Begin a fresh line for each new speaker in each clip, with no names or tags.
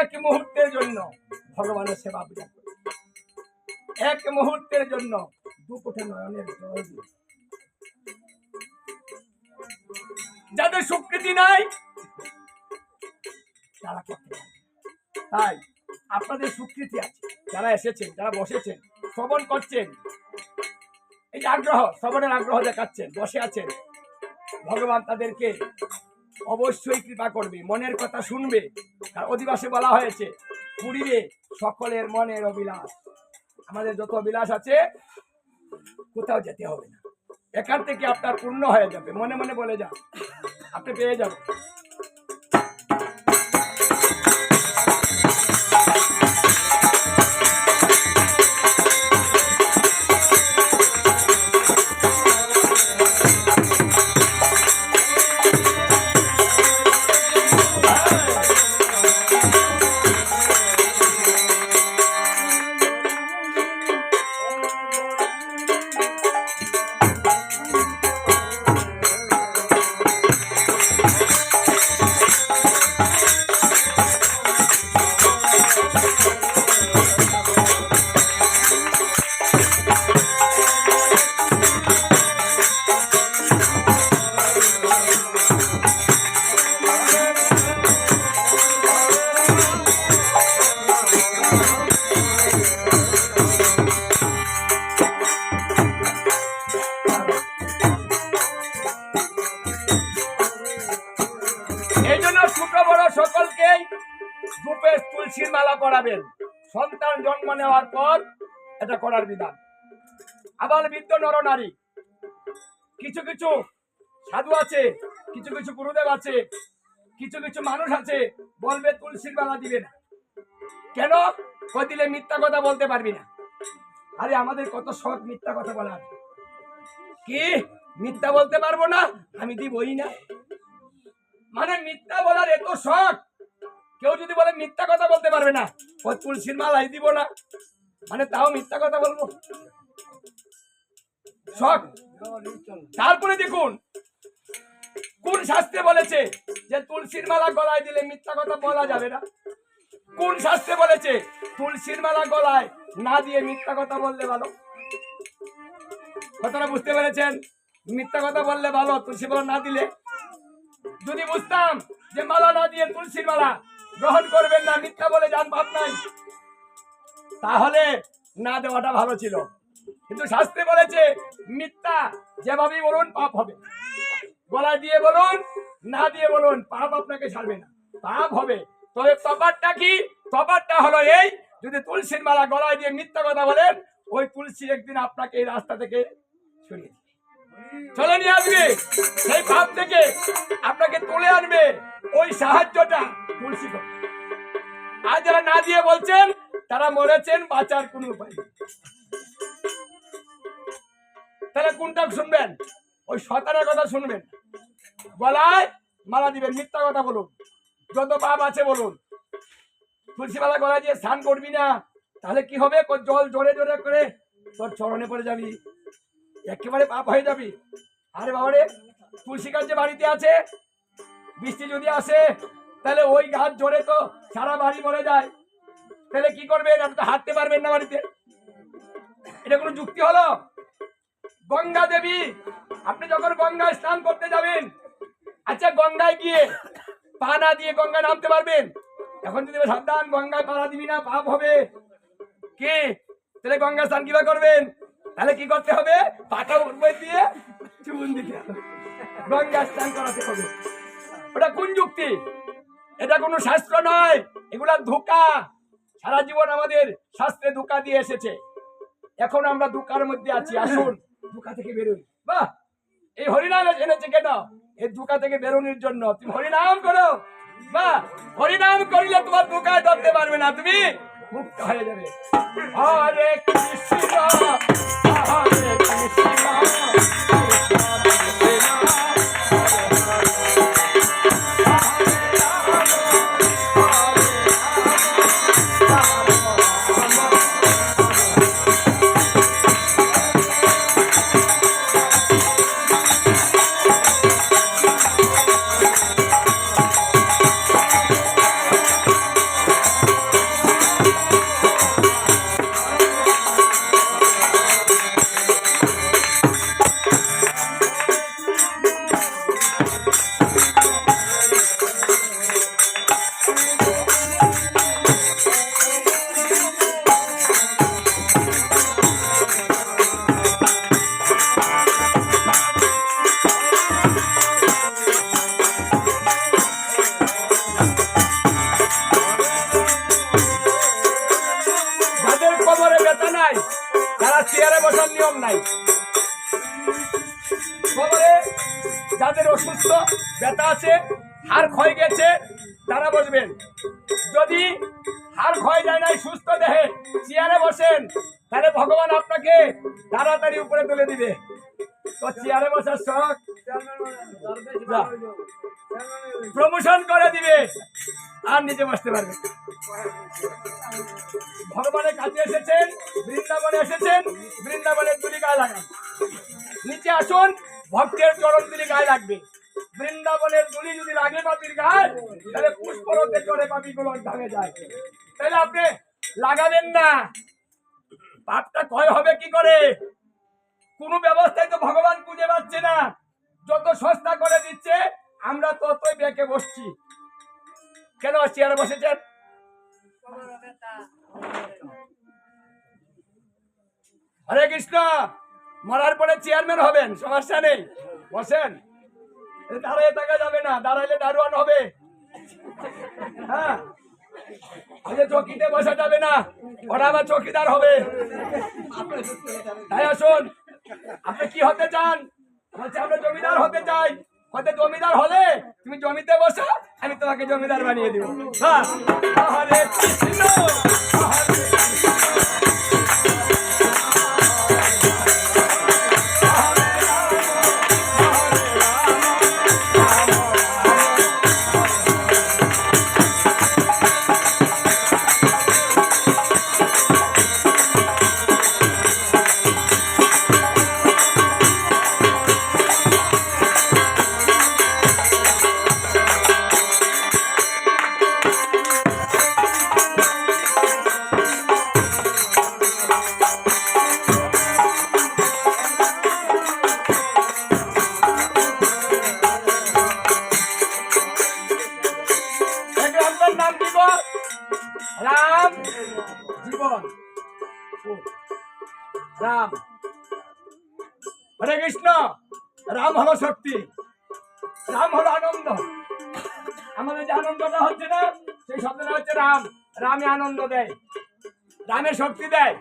এক মুহূর্তের জন্য ভগবানের সেবা পূজা এক মুহূর্তের জন্য দু কোটি নয়নের জল যাদের স্বীকৃতি নাই, তারা করতে তাই আপনাদের স্বীকৃতি আছে। যারা এসেছেন, যারা বসেছেন, শ্রবণ করছেন, এই আগ্রহ, শ্রবণের আগ্রহ দেখাচ্ছেন, বসে আছেন, ভগবান তাদেরকে অবশ্যই কৃপা করবে, মনের কথা শুনবে। আর অধিবাসে বলা হয়েছে পুরীরে সকলের মনের অবিলাস আমাদের যত অবিলাস আছে, কোথাও যেতে হবে না। এখান থেকে আপনার পূর্ণ হয়ে যাবে। মনে মনে বলে যান, আপনি পেয়ে যাবেন। পরাবেন সন্তান জন্ম নেওয়ার পর এটা করার বিধান। আবার বৃদ্ধ নর নারী, কিছু কিছু সাধু আছে, কিছু কিছু গুরুদেব আছে, কিছু কিছু মানুষ আছে, বলবে তুলসীর মালা দিবে না। কেন? কই দিলে মিথ্যা কথা বলতে পারবি না। আরে আমাদের কত শখ মিথ্যা কথা বলার। কি? মিথ্যা বলতে পারব না? আমি দিবই না। মানে মিথ্যা বলার এত শখ। কেউ যদি বলে মিথ্যা কথা বলতে পারবে না, ওই তুলসীর মালাই দিব না। মানে তাও মিথ্যা কথা বলব? শখ তারপরে দেখুন, কোন শাস্ত্রে বলেছে যে তুলসীর মালা গলায় দিলে মিথ্যা কথা বলা যাবে না? কোন শাস্ত্রে বলেছে তুলসীর মালা গলায় না দিয়ে মিথ্যা কথা বললে ভালো? কথাটা বুঝতে পেরেছেন? মিথ্যা কথা বললে ভালো, তুলসী মালা না দিলে? যদি বুঝতাম যে মালা না দিয়ে তুলসীর মালা গ্রহণ করবেন না, মিথ্যা বলে যান ভাব নাই। তাহলে না দেওয়াটা ভালো ছিল। কিন্তু শাস্ত্রে বলেছে, মিথ্যা যেভাবেই বলুন, পাপ হবে। গলা দিয়ে বলুন, না দিয়ে বলুন, পাপ আপনাকে ছাড়বে না। পাপ হবে। তবে তফাতটা কি? তফাতটা হলো এই, যদি তুলসীর মালা গলায় দিয়ে মিথ্যা কথা বলেন, ওই তুলসী একদিন আপনাকে এই রাস্তা থেকে সরিয়ে চলে নিয়ে আসবে সেই পাপ থেকে আপনাকে তুলে আনবে। ওই সাহায্যটা তুলসী যারা না দিয়ে বলছেন, তারা মরেছেন, বাঁচার উপায়। তাহলে কোনটা শুনবেন? ওই কথা শুনবেন। গলায় দিবেন, মিথ্যা কথা বলুন। যত পাপ আছে বলুন। গলায় দিয়ে স্নান করবি না, তাহলে কি হবে? জল জোরে জোরে করে তোর চরণে পড়ে যাবি। একেবারে পাপ হয়ে যাবি। আরে বাবারে, তুলসী গাছ যে বাড়িতে আছে, বৃষ্টি যদি আসে তাহলে ওই গাছ জোরে তো সারা বাড়ি মরে যায়। তাহলে কি করবেন? আপনি তো হাঁটতে পারবেন না বাড়িতে। এটা কোনো যুক্তি হলো? গঙ্গা দেবী, আপনি যখন গঙ্গায় স্নান করতে যাবেন আচ্ছা গঙ্গায় গিয়ে পা না দিয়ে গঙ্গায় নামতে পারবেন? এখন যদি সাবধান, গঙ্গায় পা দিবি না, পাপ হবে। কে? তাহলে গঙ্গা স্নান কীভাবে করবেন? তাহলে কি করতে হবে? পাটা উপরে দিয়ে চুন দিতে হবে। গঙ্গা স্নান করাতে হবে। ওটা কোন যুক্তি? এটা কোনো শাস্ত্র নয়। এগুলা ধোকা। সারা জীবন আমাদের শাস্ত্রে ধোকা দিয়ে এসেছে। এখন আমরা ধোকার মধ্যে আছি। আসুন, ধোকা থেকে বেরোই। বাহ! এই হরিনাম এনেছে কেন? এই ধোকা থেকে বেরোনির জন্য। তুমি হরিনাম করো। বাহ! হরিনাম করিলে তোমার ধোকায় ধরতে পারবে না। তুমি মুক্ত হয়ে যাবে। কৃষ্ণ। নাই। যাদের অসুস্থ, ব্যথা আছে, হাড় ক্ষয় গেছে, তারা বসবেন। যদি হাড় ক্ষয় যায় নাই সুস্থ দেহে, চেয়ারে বসেন, তাহলে ভগবান আপনাকে তাড়াতাড়ি উপরে তুলে দিবে। প্রমোশন করে দিবে। আর নিচে বসতে পারবে ভগবানের কাছে এসেছেন, বৃন্দাবনে এসেছেন, বৃন্দাবনের গায়ে লাগান। নিচে আসুন, ভক্তের চরণ তুলি গায়ে লাগবে। বৃন্দাবনের তুলি যদি লাগে পাপির গায়ে, তাহলে পুষ্পরতে চড়ে পাপি গুলো ধামে যায়। তাহলে আপনি লাগাবেন না। পাপটা ক্ষয় হবে কি করে? কোনো ব্যবস্থায় তো ভগবান খুঁজে পাচ্ছে না। যত সস্তা করে দিচ্ছে, আমরা ততই বেঁকে বসছি। কেন চেয়ারে বসেছেন? হরে কৃষ্ণ, মরার পরে চেয়ারম্যান হবেন, সমস্যা নেই। বসেন। এ দাঁড়িয়ে থাকা যাবে না, দাঁড়াইলে দারোয়ান হবে। হ্যাঁ। চকিতে বসা যাবে না, ওরা আবার চকিদার হবে। তাই আসুন। আপনি কি হতে চান? বলছে, আমরা জমিদার হতে চাই। হতে জমিদার হলে তুমি জমিতে বসো, আমি তোমাকে জমিদার বানিয়ে দিব। হ্যাঁ রাম জীবন রাম হরে কৃষ্ণ রাম হলো শক্তি রাম হলো আনন্দ আমাদের যে আনন্দটা হচ্ছে না সেই শব্দটা হচ্ছে রাম রামে আনন্দ দেয়, রামে শক্তি দেয়।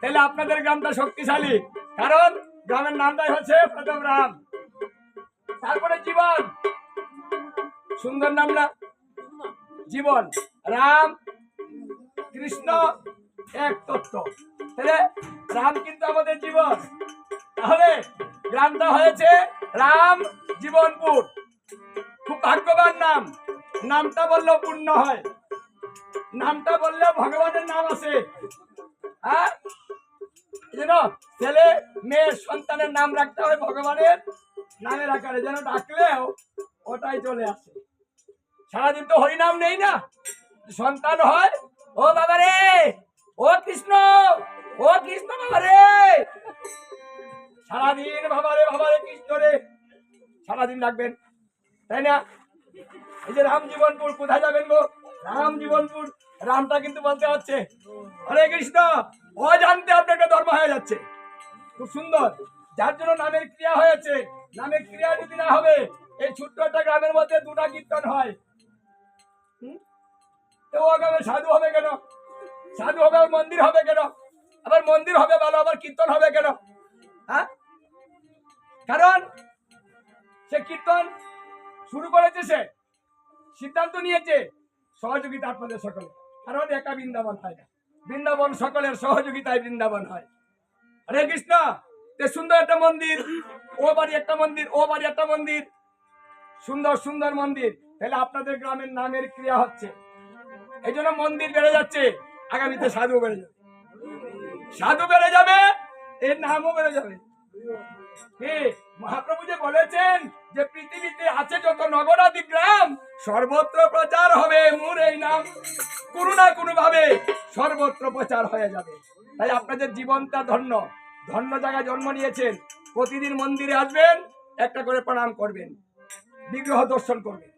তাহলে আপনাদের গ্রামটা শক্তিশালী। কারণ গ্রামের নামটাই হচ্ছে প্রথম রাম। তারপরে জীবন। সুন্দর নাম না? জীবন। রাম, কৃষ্ণ, এক তত্ত্ব। তাহলে রাম কিন্তু আমাদের জীবন। তাহলে গ্রামটা হয়েছে রাম জীবনপুর। খুব ভাগ্যবান নাম। নামটা বললেও পূর্ণ হয়। নামটা বললে ভগবানের নাম আছে এই জন্য ছেলে, মেয়ে, সন্তানের নাম রাখতে হয় ভগবানের নামের আকারে, যেন ডাকলেও ওটাই চলে আসে। সারাদিন তো হরিনাম নেই না? সন্তান হয়, ও বাবা রে! ও কৃষ্ণ! ও কৃষ্ণ বাবা রে! সারাদিন বাবা রে বাবা রে, কৃষ্ণ রে! সারাদিন ডাকবেন তাই না? এই যে রাম জীবনপুর কোথায় যাবেন গো? রাম জীবনপুর, রামটা কিন্তু বলতে হচ্ছে। হরে কৃষ্ণ অজান্তে আপনার একটা ধর্ম হয়ে যাচ্ছে। খুব সুন্দর। যার জন্য নামের ক্রিয়া হয়েছে। নামের ক্রিয়া যদি না হবে, এই ছোট্ট একটা গ্রামের মধ্যে দুটা কীর্তন হয়? তো ও গ্রামে সাধু হবে কেন? সাধু হবে মন্দির হবে কেন? আবার মন্দির হবে ভালো আবার কীর্তন হবে কেন? হ্যাঁ? কারণ সে কীর্তন শুরু করেছে সে, সিদ্ধান্ত নিয়েছে। সহযোগিতা আপনাদের সকলে কারণ একা বৃন্দাবন হয় না। বৃন্দাবন সকলের সহযোগিতায় বৃন্দাবন হয়। হরে কৃষ্ণ! সুন্দর একটা মন্দির, ও বাড়ি একটা মন্দির, ও বাড়ি একটা মন্দির। সুন্দর সুন্দর মন্দির। তাহলে আপনাদের গ্রামের নামের ক্রিয়া হচ্ছে। এই জন্য মন্দির বেড়ে যাচ্ছে। আগামীতে সাধু বেড়ে যাবে। সাধু বেড়ে যাবে, এর নামও বেড়ে যাবে। মহাপ্রভু যে বলেছেন যে পৃথিবীতে আছে যত নগরাদি গ্রাম, সর্বত্র প্রচার হবে মোর এই নাম। কোনো না কোনো ভাবে সর্বত্র প্রচার হয়ে যাবে। তাই আপনাদের জীবনটা ধন্য। ধন্য জায়গায় জন্ম নিয়েছেন। প্রতিদিন মন্দিরে আসবেন, একটা করে প্রণাম করবেন। বিগ্রহ দর্শন করবেন।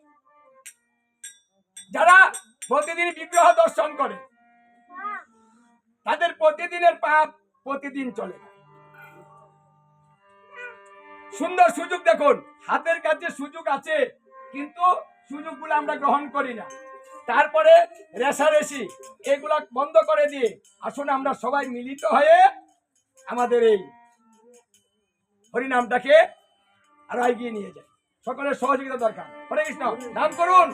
যারা প্রতিদিন বিগ্রহ দর্শন করে, তাদের প্রতিদিনের পাপ প্রতিদিন চলে। সুন্দর সুযোগ দেখুন, হাতের কাছে সুযোগ আছে, কিন্তু সুযোগগুলো আমরা গ্রহণ করি না। তারপরে রেশারেশি এগুলা বন্ধ করে দিয়ে আসুন আমরা সবাই মিলিত হয়ে আমাদের এই হরিনামটাকে আরও এগিয়ে নিয়ে যায় সকলের সহযোগিতা দরকার। হরে কৃষ্ণ, নাম করুন।